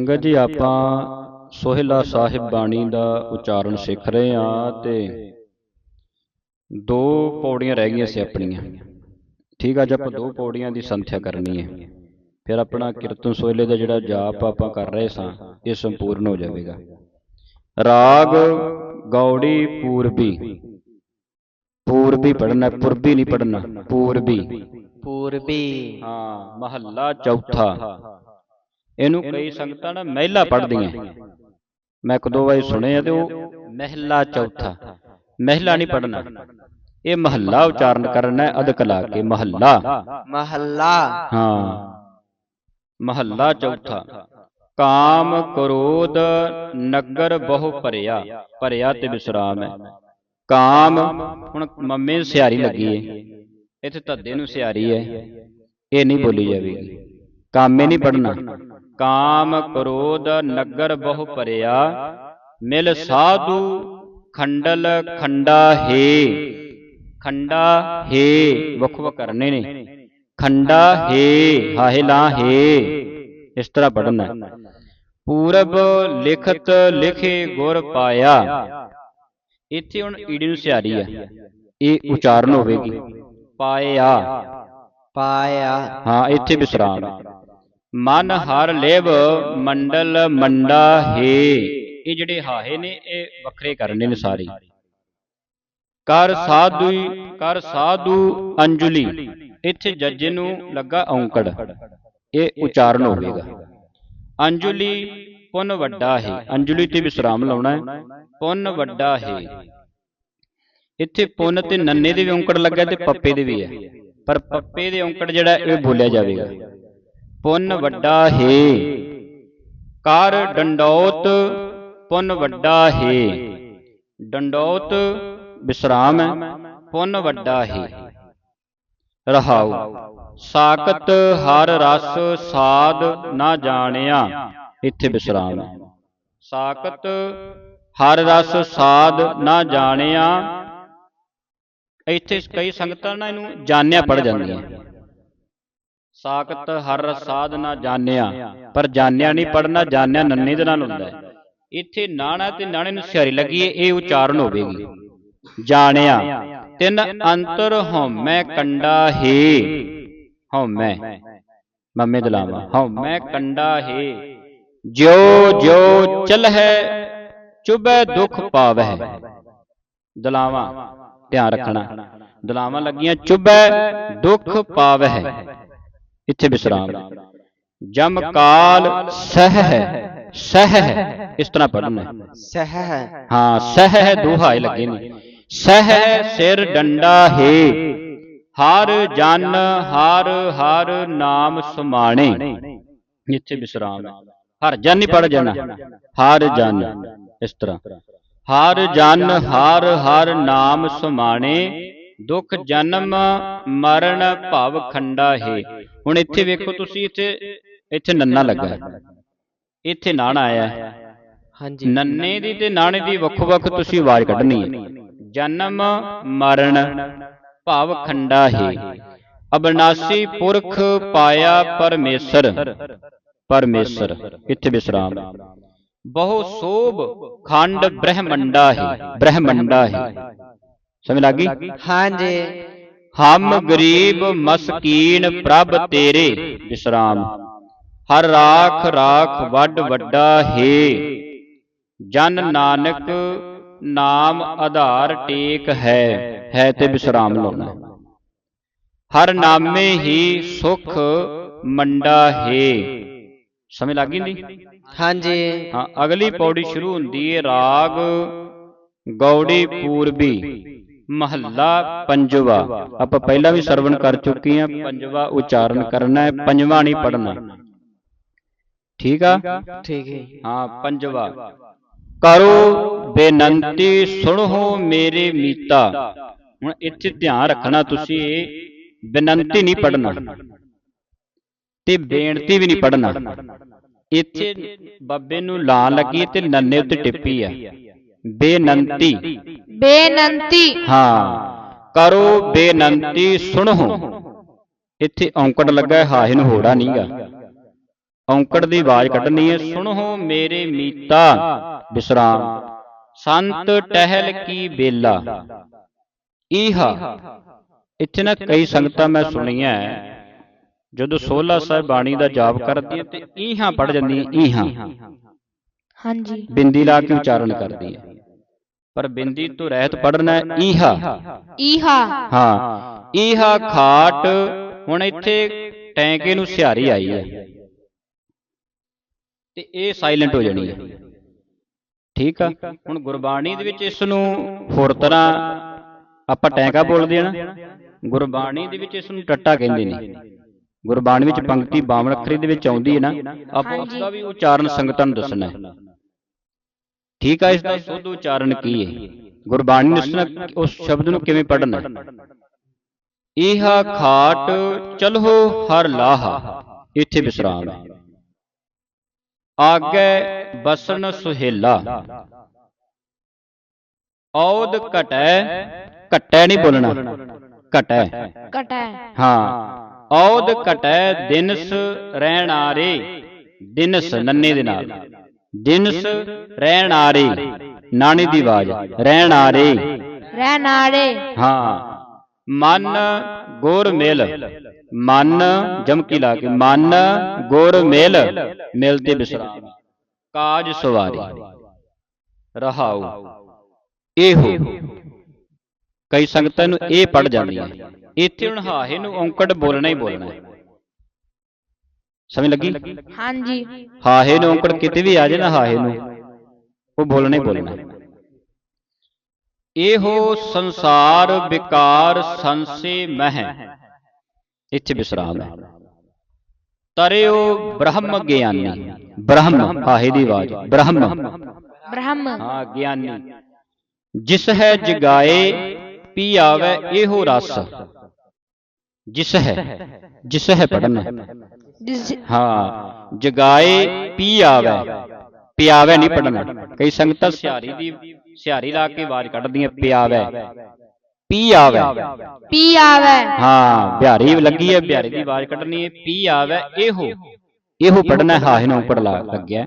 ਸੰਗਤ ਜੀ ਆਪਾਂ ਸੋਹਿਲਾ ਸਾਹਿਬ ਬਾਣੀ ਦਾ ਉਚਾਰਨ ਸਿੱਖ ਰਹੇ ਹਾਂ ਤੇ ਦੋ ਪੌੜੀਆਂ ਰਹਿ ਗਈਆਂ ਸੀ ਆਪਣੀਆਂ। ਠੀਕ ਆ ਅੱਜ ਆਪਾਂ ਦੋ ਪੌੜੀਆਂ ਦੀ ਸੰਥਿਆ ਕਰਨੀ ਹੈ। ਫਿਰ ਆਪਣਾ ਕੀਰਤਨ ਸੋਹਿਲੇ ਦਾ ਜਿਹੜਾ ਜਾਪ ਆਪਾਂ ਕਰ ਰਹੇ ਸਾਂ ਇਹ ਸੰਪੂਰਨ ਹੋ ਜਾਵੇਗਾ। ਰਾਗ ਗੌੜੀ ਪੂਰਬੀ। ਪੂਰਬੀ ਪੜਨਾ ਪੂਰਬੀ ਨਹੀਂ ਪੜਨਾ ਪੂਰਬੀ। ਪੂਰਬੀ। ਹਾਂ ਮਹੱਲਾ ਚੌਥਾ। ਇਹਨੂੰ ਕਈ ਸੰਗਤਾਂ ਨਾ ਮਹਿਲਾ ਪੜ੍ਹਦੀਆਂ। ਮੈਂ ਇੱਕ ਦੋ ਵਾਰੀ ਸੁਣਿਆ ਤੇ ਉਹ ਮਹਿਲਾ ਚੌਥਾ। ਮਹਿਲਾ ਨਹੀਂ ਪੜਨਾ ਇਹ ਮਹੱਲਾ ਉਚਾਰਨ ਕਰਨਾ ਹੈ ਅਦਕ ਲਾ ਕੇ ਮਹੱਲਾ। ਮਹੱਲਾ। ਹਾਂ। ਮਹੱਲਾ ਚੌਥਾ। ਕਾਮ ਕ੍ਰੋਧ ਨਗਰ ਬਹੁ ਭਰਿਆ। ਭਰਿਆ ਤੇ ਵਿਸਰਾਮ ਹੈ। ਕਾਮ ਹੁਣ ਮੰਮੇ ਸਿਆਰੀ ਲੱਗੀ ਏ। ਇੱਥੇ ਧੱਦੇ ਨੂੰ ਸਿਆਰੀ ਹੈ। ਇਹ ਨਹੀਂ ਬੋਲੀ ਜਾਵੇਗੀ। ਕਾਮੇ ਨਹੀਂ ਪੜਨਾ ਕਾਮ ਕ੍ਰੋਧ ਨਗਰ ਬਹੁ ਭਰਿਆ ਮਿਲ ਸਾਧੂ ਖੰਡਲ ਖੰਡਾ ਹੈ। ਖੰਡਾ ਹੈ ਵੱਖ ਵੱਖ ਕਰਨੇ ਨੇ। ਖੰਡਾ ਹੈ ਹਾਹੇ ਲਾ ਹੈ। ਇਸ ਤਰ੍ਹਾਂ ਪੜਨਾ ਪੂਰਬ ਲਿਖਤ ਲਿਖੇ ਗੁਰ ਪਾਇਆ। ਇੱਥੇ ਹੁਣ ਈੜੀ ਨੂੰ ਸਿਆਰੀ ਆ। ਇਹ ਉਚਾਰਨ ਹੋਵੇਗੀ। ਪਾਇਆ। ਪਾਇਆ। ਹਾਂ ਇੱਥੇ ਵਿਸਰਾਮ। ਹੈ। ਮਨ ਹਰ ਲੇਵ ਮੰਡਲ ਮੰਡਾ ਹੈ। ਇਹ ਜਿਹੜੇ ਹਾਹੇ ਨੇ ਇਹ ਵੱਖਰੇ ਕਰਨੇ ਨੇ ਸਾਰੇ। ਕਰ ਸਾਧੂ ਕਰ ਸਾਧੂ ਅੰਜੁਲੀ। ਇੱਥੇ ਜੱਜੇ ਨੂੰ ਲੱਗਾ ਔਂਕੜ। ਇਹ ਉਚਾਰਨ ਹੋਵੇਗਾ। ਅੰਜੁਲੀ ਪੁੰਨ ਵੱਡਾ ਹੈ। ਅੰਜੁਲੀ ਤੇ ਵਿਸਰਾਮ ਲਾਉਣਾ ਹੈ। ਪੁੰਨ ਵੱਡਾ ਹੈ। ਇੱਥੇ ਪੁੰਨ ਤੇ ਨੰਨੇ ਦੇ ਵੀ ਔਂਕੜ ਲੱਗਾ ਤੇ ਪੱਪੇ ਦੇ ਵੀ ਹੈ। ਪਰ ਪੱਪੇ ਦੇ ਔਂਕੜ ਜਿਹੜਾ ਇਹ ਬੋਲਿਆ ਜਾਵੇਗਾ। ਪੁੰਨ ਵੱਡਾ ਹੈ। ਕਰ ਡੰਡੌਤ ਪੁੰਨ ਵੱਡਾ ਹੈ। ਡੰਡੌਤ ਵਿਸਰਾਮ ਹੈ ਪੁੰਨ ਵੱਡਾ ਹੈ। ਰਹਾਉ ਸਾਕਤ ਹਰ ਰਸ ਸਾਧ ਨਾ ਜਾਣਿਆ। ਇੱਥੇ ਵਿਸਰਾਮ। ਹੈ ਸਾਕਤ ਹਰ ਰਸ ਸਾਧ ਨਾ ਜਾਣਿਆ। ਇੱਥੇ ਕਈ ਸੰਗਤਾਂ ਨਾ ਇਹਨੂੰ ਜਾਣਿਆ ਪੜ ਜਾਂਦੀਆਂ। ਸਾਕਤ ਹਰ ਸਾਧ ਨਾ ਜਾਣਿਆ ਪਰ ਜਾਣਿਆ ਨਹੀਂ ਪੜਨਾ ਜਾਣਿਆ ਨੰਨੇ ਦੇ ਨਾਲ ਹੁੰਦਾ ਹੈ। ਇੱਥੇ ਨਾਣਾ ਤੇ ਨਾਣੇ ਨੂੰ ਸਿਹਾਰੀ ਲੱਗੀ ਹੈ, ਇਹ ਉਚਾਰਨ ਹੋਵੇਗੀ। ਜਾਣਿਆ ਤਿੰਨ ਅੰਤਰ ਹਉਮੈ ਕੰਡਾ ਹੈ। ਹਉਮੈ ਮੰਮੇ ਦਲਾਵਾ। ਹਉਮੈ ਕੰਡਾ ਹੈ। ਜਿਉ ਜਿਉ ਚਲਹਿ ਚੁਬੈ ਦੁਖ ਪਾਵਹਿ। ਦਲਾਵਾ ਧਿਆਨ ਰੱਖਣਾ। ਦਲਾਵਾਂ ਲੱਗੀਆਂ ਚੁਬੈ ਦੁਖ ਪਾਵਹਿ। ਇੱਥੇ ਵਿਸਰਾਮ ਜਮ ਕਾਲ ਸਹਿ ਸਹਿ ਇਸ ਤਰ੍ਹਾਂ ਪੜਨਾ ਸਹ ਹਾਂ। ਸਹਿ ਦੋਹਾਏ ਲੱਗੇ ਨੇ। ਸਹਿ ਸਿਰ ਡੰਡਾ ਹੈ। ਹਰ ਜਨ ਹਰ ਹਰ ਨਾਮ ਸਮਾਣੇ। ਇੱਥੇ ਵਿਸਰਾਮ ਹੈ। ਹਰ ਜਨ ਨਹੀਂ ਪੜ ਜਾਣਾ। ਹਰ ਜਨ। ਇਸ ਤਰ੍ਹਾਂ। ਹਰ ਜਨ ਹਰ ਹਰ ਨਾਮ ਸਮਾਣੇ। ਦੁਖ ਜਨਮ ਮਰਨ ਭਵ ਖੰਡਾ ਹੈ। ਹੁਣ ਇੱਥੇ ਵੇਖੋ ਤੁਸੀਂ ਇੱਥੇ ਇੱਥੇ ਨੰਨਾ ਲੱਗਾ ਹੈ। ਇੱਥੇ ਨਾਣਾ ਆਇਆ ਹੈ। ਹਾਂਜੀ। ਨੰਨੇ ਦੀ ਤੇ ਨਾਣੇ ਦੀ ਵੱਖੋ ਵੱਖ ਤੁਸੀਂ ਆਵਾਜ਼ ਕੱਢਣੀ ਹੈ। ਜਨਮ ਮਰਨ ਭਾਵ ਖੰਡਾ ਹੈ। ਅਬਨਾਸੀ ਪੁਰਖ ਪਾਇਆ ਪਰਮੇਸ਼ਰ। ਪਰਮੇਸ਼ਰ ਇੱਥੇ ਵਿਸਰਾਮ। ਬਹੁ ਸੋਭ ਖੰਡ ਬ੍ਰਹਮੰਡਾ ਹੈ ਬ੍ਰਹਮੰਡਾ ਹੈ। ਸਮਝ ਲੱਗੀ ਹਾਂਜੀ। ਹਮ ਗਰੀਬ ਮਸਕੀਨ ਪ੍ਰਭ ਤੇਰੇ ਵਿਸਰਾਮ ਹਰ ਰਾਖ ਰਾਖ ਵੱਡ ਵੱਡਾ ਹੈ। ਜਨ ਨਾਨਕ ਨਾਮ ਆਧਾਰ ਟੇਕ ਹੈ। ਹੈ। ਤੇ ਵਿਸਰਾਮ ਲਾਉਣਾ। ਹਰ ਨਾਮੇ ਹੀ ਸੁਖ ਮੰਡਾ ਹੈ। ਸਮਝ ਲੱਗੀ ਨਹੀਂ? ਹਾਂਜੀ। ਹਾਂ ਅਗਲੀ ਪੌੜੀ ਸ਼ੁਰੂ ਹੁੰਦੀ ਹੈ ਰਾਗ ਗੌੜੀ ਪੂਰਬੀ। ਮਹੱਲਾ ਪੰਜਵਾ। ਆਪਾਂ ਪਹਿਲਾਂ ਵੀ ਸਰਵਣ ਕਰ ਚੁੱਕੇ ਹਾਂ। ਪੰਜਵਾ ਉਚਾਰਨ ਕਰਨਾ ਹੈ ਪੰਜਵਾ ਨਹੀਂ ਪੜਨਾ ਠੀਕ ਆ? ਠੀਕ ਹੈ। ਹਾਂ ਪੰਜਵਾ। ਕਰੋ ਬੇਨੰਤੀ ਸੁਣੋ ਮੇਰੇ ਮੀਤਾ। ਹੁਣ ਇੱਥੇ ਧਿਆਨ ਰੱਖਣਾ ਤੁਸੀਂ ਬੇਨੰਤੀ ਨਹੀਂ ਪੜਨਾ ਤੇ ਬੇਨਤੀ ਵੀ ਨਹੀਂ ਪੜਨਾ ਇੱਥੇ ਬੱਬੇ ਨੂੰ ਲਾਂ ਲੱਗੀ ਤੇ ਨੰਨੇ ਉੱਤੇ ਟਿੱਪੀ ਆ। ਬੇਨੰਤੀ। ਬੇਨੰਤੀ। ਹਾਂ ਕਰੋ ਬੇਨੰਤੀ ਸੁਣੋ। ਇੱਥੇ ਔਂਕੜ ਲੱਗਾ ਹੈ, ਹਾਹੇ ਨੂੰ ਹੋੜਾ ਨਹੀਂਗਾ ਔਂਕੜ ਦੀ ਆਵਾਜ਼ ਕੱਢਣੀ ਹੈ ਸੁਣੋ ਮੇਰੇ ਮੀਤਾ ਵਿਸਰਾਮ ਸੰਤ ਟਹਿਲ ਕੀ ਬੇਲਾ। ਈਹਾ ਇੱਥੇ ਨਾ ਕਈ ਸੰਗਤਾਂ ਮੈਂ ਸੁਣੀਆਂ ਹੈ, ਜਦੋਂ ਸੋਲਾ ਸਾਹਿਬ ਬਾਣੀ ਦਾ ਜਾਪ ਕਰਦੀਆਂ ਤੇ ਈਹਾਂ ਪੜ ਜਾਂਦੀਆਂ ਈਹਾਂ। ਹਾਂਜੀ। ਬਿੰਦੀ ਲਾ ਕੇ ਉਚਾਰਨ ਕਰਦੀ ਹੈ। ਪਰ ਬਿੰਦੀ ਤੋਂ ਰਹਿਤ ਪੜਨਾ ਹੈ ਈਹਾ। ਈਹਾ। ਹਾਂ। ਈਹਾ ਖਾਟ ਹੁਣ ਇੱਥੇ ਟੈਂਕੇ ਨੂੰ ਸਿਹਾਰੀ ਆਈ ਹੈ। ਤੇ ਇਹ ਸਾਇਲੈਂਟ ਹੋ ਜਾਣੀ ਹੈ। ਠੀਕ ਆ? ਹੁਣ ਗੁਰਬਾਣੀ ਦੇ ਵਿੱਚ ਇਸ ਨੂੰ ਹੋਰ ਤਰ੍ਹਾਂ ਆਪਾਂ ਟੈਂਕਾ ਬੋਲਦੇ ਆ ਨਾ। ਗੁਰਬਾਣੀ ਦੇ ਵਿੱਚ ਇਸ ਨੂੰ ਟੱਟਾ ਕਹਿੰਦੇ ਨੇ। ਗੁਰਬਾਣੀ ਵਿੱਚ ਪੰਕਤੀ 52 ਅੱਖਰੀ ਦੇ ਵਿੱਚ ਆਉਂਦੀ ਹੈ ਨਾ। ਆਪਾਂ ਉਸ ਦਾ ਵੀ ਉਚਾਰਨ ਸੰਗਤਾਂ ਨੂੰ ਦੱਸਣਾ ਹੈ। ਠੀਕ ਆ ਇਸ ਦਾ ਸ਼ੁੱਧ ਉਚਾਰਨ ਕੀ ਹੈ? ਗੁਰਬਾਣੀ ਨੇ ਦੱਸਣਾ ਉਸ ਸ਼ਬਦ ਨੂੰ ਕਿਵੇਂ ਪੜ੍ਹਨਾ? ਹੈ ਇਹਾ ਖਾਟ ਚਲੋ ਹਰ ਲਾਹਾ। ਇੱਥੇ ਵਿਸਰਾਮ ਆਗੇ ਬਸਨ ਸੁਹੇਲਾ। ਔਦ ਘਟੈ ਘਟੈ ਨਹੀਂ ਬੋਲਣਾ। ਘਟੈ। ਕਟੈ ਹਾਂ। ਔਦ ਘਟੈ ਦਿਨਸ ਰਹਿਣਾਰੇ ਦਿਨਸ ਨੰਨੇ ਦੇ ਨਾਲ। ਦਿਨਸ ਰਹਿਣਾਰੇ ਨਾਣੀ ਦੀ ਆਵਾਜ਼ ਰਹਿਣਾਰੇ ਰਹਿ ਨਾੜੇ ਹਾਂ ਮਨ ਗੁਰ ਮਿਲ ਮਨ ਜਮਕੀ ਲਾ ਕੇ ਮਨ ਗੁਰ ਮਿਲ ਮਿਲ ਤੇ ਵਿਸਰਾਮ ਕਾਜ ਸਵਾਰੀ ਰਹਾਉ। ਇਹੋ ਕਈ ਸੰਗਤਾਂ ਨੂੰ ਇਹ ਪੜ ਜਾਂਦੀਆਂ ਇੱਥੇ ਹੁਣ ਹਾਹੇ ਨੂੰ ਔਂਕੜ ਬੋਲਣਾ ਹੀ ਬੋਲਣਾ ਹੈ। ਸਮਝ ਲੱਗੀ? ਹਾਂਜੀ। ਹਾਹੇ ਨੂੰ ਔਂਕੜ ਕਿਤੇ ਵੀ ਆ ਜਾਏ ਨਾ ਹਾਹੇ ਨੂੰ। ਉਹ ਬੋਲਣਾ ਹੀ ਬੋਲਣਾ। ਹੈ। ਇਹੋ ਸੰਸਾਰ ਵਿਕਾਰ ਸੰਸੇ ਮਹਿ ਇੱਥੇ ਵਿਸਰਾਮ ਹੈ। ਤਰਿਓ ਬ੍ਰਹਮ ਗਿਆਨੀ ਬ੍ਰਹਮ ਹਾਹੇ ਦੀ ਆਵਾਜ਼ ਬ੍ਰਹਮ। ਬ੍ਰਹਮ। ਹਾਂ ਗਿਆਨੀ। ਜਿਸ ਹੈ ਜਗਾਏ ਪੀ ਆਵੇ ਇਹੋ ਰਸ। ਜਿਸ ਹੈ ਜਿਸ ਹੈ ਪੜਨਾ। ਜਿਸ ਹਾਂ ਜਗਾਏ ਪੀ ਆਵੇ। ਪਿਆਵੇ ਨਹੀਂ ਪੜਨਾ ਕਈ ਸੰਗਤਾਂ ਸਿਹਾਰੀ ਦੀ ਸਿਹਾਰੀ ਲਾ ਕੇ ਆਵਾਜ਼ ਕੱਢਦੀਆਂ ਪਿਆਵੇ ਪੀ ਆਵੇ। ਪੀ ਆਵੇ। ਹਾਂ ਬਿਹਾਰੀ ਲੱਗੀ ਹੈ ਬਿਹਾਰੀ ਦੀ ਆਵਾਜ਼ ਕੱਢਣੀ ਹੈ। ਪੀ ਆਵੇ ਇਹੋ। ਇਹੋ ਪੜਨਾ ਹਾਹੇ ਨੂੰ ਉੱਪਰ ਲਾ ਲੱਗਿਆ।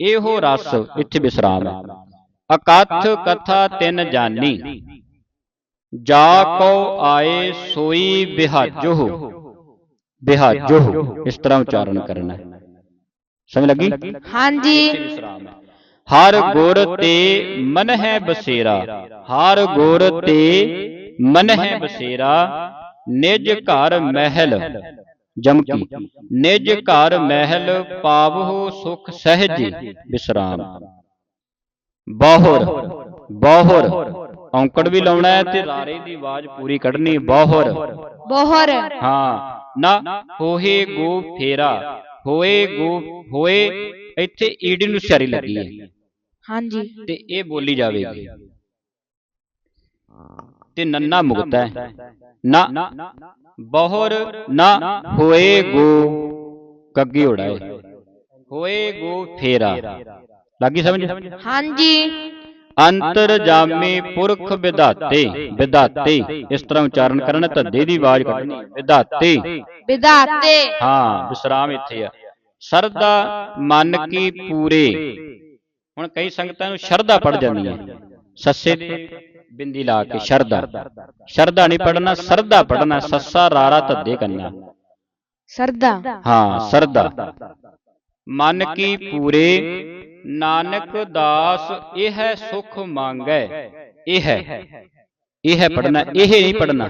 ਇਹੋ ਰਸ ਇੱਥੇ ਵਿਸਰਾਮ ਹੈ। ਅਕਥ ਕਥਾ ਤਿੰਨ ਜਾਨੀ। ਜਾ ਕੋ ਆਏ ਸੋਈ ਬਿਹਾਜੋ। ਬਿਹਾਜੋ ਇਸ ਤਰ੍ਹਾਂ ਉਚਾਰਨ ਕਰਨਾ ਹੈ ਸਮਝ ਲੱਗੀ ਹਾਂਜੀ ਹਰ ਗੁਰ ਤੇ ਮਨ ਹੈ ਬਸੇਰਾ ਹਰ ਗੁਰ ਤੇ ਮਨ ਹੈ ਬਸੇਰਾ ਨਿਜ ਘਰ ਮਹਿਲ ਜਮਕੀ ਨਿਜ ਘਰ ਮਹਿਲ ਪਾਵਹੁ ਸੁਖ ਸਹਿਜ ਵਿਸਰਾਮ ਬਹੁਰ ਬਹੁਰ ਔਂਕੜ ਵੀ ਲਾਉਣਾ ਹੈ ਤੇ ਰਾਰੇ ਦੀ ਆਵਾਜ਼ ਪੂਰੀ ਕੱਢਣੀ ਬਹੁਰ ਬੋਹਰ ਹਾਂ ਨਾ ਹੋਏ ਗੋ ਫੇਰਾ ਹੋਏ ਗੋ ਹੋਏ ਇੱਥੇ ਈਡੀ ਨੂੰ ਸਿਆਰੀ ਲੱਗੀ ਹੈ। ਹਾਂਜੀ। ਤੇ ਇਹ ਬੋਲੀ ਜਾਵੇਗੀ। ਤੇ ਨੰਨਾ ਮੁਕਤਾ ਹੈ। ਨਾ ਬਹੁਰ ਨਾ ਹੋਏ ਗੋ ਕੱਗੀ ਉੜਾਏ ਹੋਏ ਗੋ ਫੇਰਾ। ਲੱਗੀ ਸਮਝ? ਹਾਂਜੀ। ਅੰਤਰ ਜਾਮੇ ਪੁਰਖ ਵਿਧਾਤੇ। ਵਿਧਾਤੇ। ਇਸ ਤਰ੍ਹਾਂ ਉਚਾਰਨ ਕਰਨਾ ਧੱਦੇ ਦੀ ਆਵਾਜ਼ ਕੱਢਣੀ। ਹੈ, ਵਿਧਾਤੇ। ਵਿਧਾਤੇ। ਹਾਂ ਵਿਸਰਾਮ ਇੱਥੇ ਆ। ਸਰਦਾ ਮਨ ਕੀ ਪੂਰੇ। ਹੁਣ ਕਈ ਸੰਗਤਾਂ ਨੂੰ ਸ਼ਰਧਾ ਪੜ ਜਾਂਦੀਆਂ ਸੱਸੇ ਤੇ ਬਿੰਦੀ ਲਾ ਕੇ ਸ਼ਰਧਾ। ਸ਼ਰਧਾ ਨਹੀਂ ਪੜਨਾ ਸਰਦਾ ਪੜਨਾ ਸੱਸਾ ਰਾਰਾ ਧੱਦੇ ਕੰਨਾ। ਸਰਦਾ। ਹਾਂ ਸਰਦਾ। ਮਨ ਕੀ ਪੂਰੇ। ਨਾਨਕ ਦਾਸ ਇਹ ਸੁਖ ਮੰਗੈ। ਇਹ ਹੈ। ਇਹ ਪੜਨਾ ਇਹ ਨਹੀਂ ਪੜਨਾ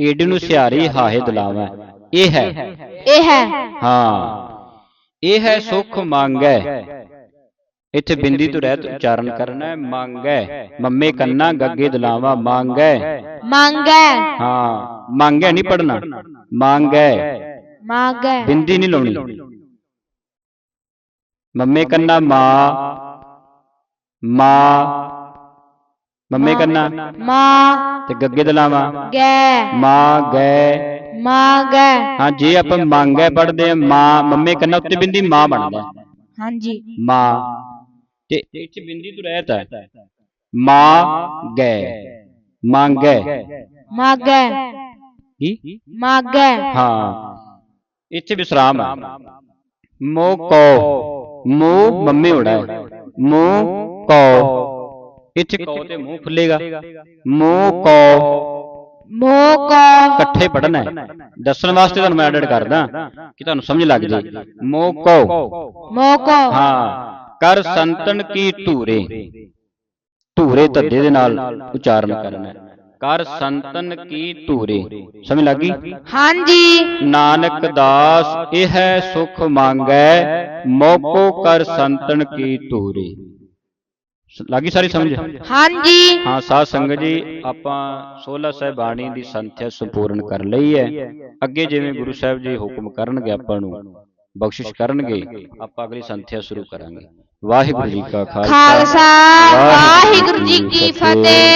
ਏਡ ਨੂੰ ਸਿਹਾਰੀ ਹਾਹੇ ਦਲਾਵਾ। ਇਹ ਹੈ। ਇਹ ਹੈ। ਹਾਂ। ਇਹ ਹੈ ਸੁਖ ਮੰਗੈ। ਇੱਥੇ ਬਿੰਦੀ ਤੋਂ ਰਹਿਤ ਉਚਾਰਨ ਕਰਨਾ ਹੈ। ਮੰਗੈ। ਮੰਮੇ ਕੰਨਾ ਗੱਗੇ ਦਲਾਵਾ। ਮੰਗੈ। ਮੰਗੈ। ਹਾਂ। ਮੰਗੈ ਨਹੀਂ ਪੜਨਾ ਮੰਗੈ। ਮੰਗੈ। ਬਿੰਦੀ ਨਹੀਂ ਲਾਉਣੀ। ਮੰਮੇ ਕੰਨਾ ਮਾਂ ਮਾਂ। ਮੰਮੇ ਕੰਨਾ। ਮਾਂ। ਤੇ ਗੱਗੇ ਦਲਾਵਾ ਗੈ। ਮਾਂ ਗੈ। ਮੰਗੈ ਹਾਂ ਜੇ ਆਪਾਂ ਮੰਗੈ ਪੜਦੇ ਆ ਮਾਂ ਮੰਮੇ ਕੰਨਾ ਉੱਤੇ ਬਿੰਦੀ ਮਾਂ ਬਣਦਾ। ਹੈ। ਹਾਂਜੀ। ਮਾਂ। ਤੇ ਇੱਥੇ ਬਿੰਦੀ ਤੋਂ ਰਹਿਤ ਹੈ। ਮਾਂ ਗੈ। ਮੰਗੈ ਮੰਗੈ ਕੀ? ਮੰਗੈ ਹਾਂ। ਇੱਥੇ ਵਿਸਰਾਮ ਹੈ। ਮੋ ਕੋ ਮੋ ਮੰਮੀ ਹੋਣਾ ਹੈ। ਮੋ ਕੋ। ਇੱਥੇ ਕੋ ਤੇ ਮੂੰਹ ਖੁੱਲੇਗਾ ਮੋ ਕੋ। ਮੋ ਕੋ। ਇਕੱਠੇ ਪੜਨਾ ਹੈ। ਦੱਸਣ ਵਾਸਤੇ ਤੁਹਾਨੂੰ ਮੈਂ ਐਡਿਟ ਕਰਦਾ ਕਿ ਤੁਹਾਨੂੰ ਸਮਝ ਲੱਗ ਜੇ। ਮੋ ਕੋ। ਮੋ ਕੋ। ਹਾਂ। ਕਰ ਸੰਤਨ ਕੀ ਧੂਰੇ। ਧੂਰੇ ਧੱਦੇ ਦੇ ਨਾਲ ਉਚਾਰਨ ਕਰਨਾ ਹੈ। ਕਰ ਸੰਤਨ ਕੀ ਧੂਰੇ। ਸਮਝ ਲੱਗੀ ਹਾਂਜੀ। ਨਾਨਕ ਦਾਸ ਇਹ ਸੁਖ ਮੰਗੈ। ਮੋਕੋ ਕਰ ਸੰਤਨ ਕੀ ਧੂਰੇ। ਲੱਗੀ ਸਾਰੀ ਸਮਝ? ਹਾਂਜੀ। ਹਾਂ ਸਾਧ ਸੰਗਤ ਜੀ ਆਪਾਂ 16 ਸਾਹਿਬ ਬਾਣੀ ਦੀ ਸੰਥਿਆ ਸੰਪੂਰਨ ਕਰ ਲਈ ਹੈ। ਅੱਗੇ ਜਿਵੇਂ ਗੁਰੂ ਸਾਹਿਬ ਜੀ ਹੁਕਮ ਕਰਨਗੇ ਆਪਾਂ ਨੂੰ ਬਖਸ਼ਿਸ਼ ਕਰਨਗੇ ਆਪਾਂ ਅਗਲੀ ਸੰਥਿਆ ਸ਼ੁਰੂ ਕਰਾਂਗੇ। ਵਾਹਿਗੁਰੂ ਜੀ ਕਾ ਖਾਲਸਾ। ਖਾਲਸਾ। ਵਾਹਿਗੁਰੂ ਜੀ ਕੀ ਫਤਿਹ।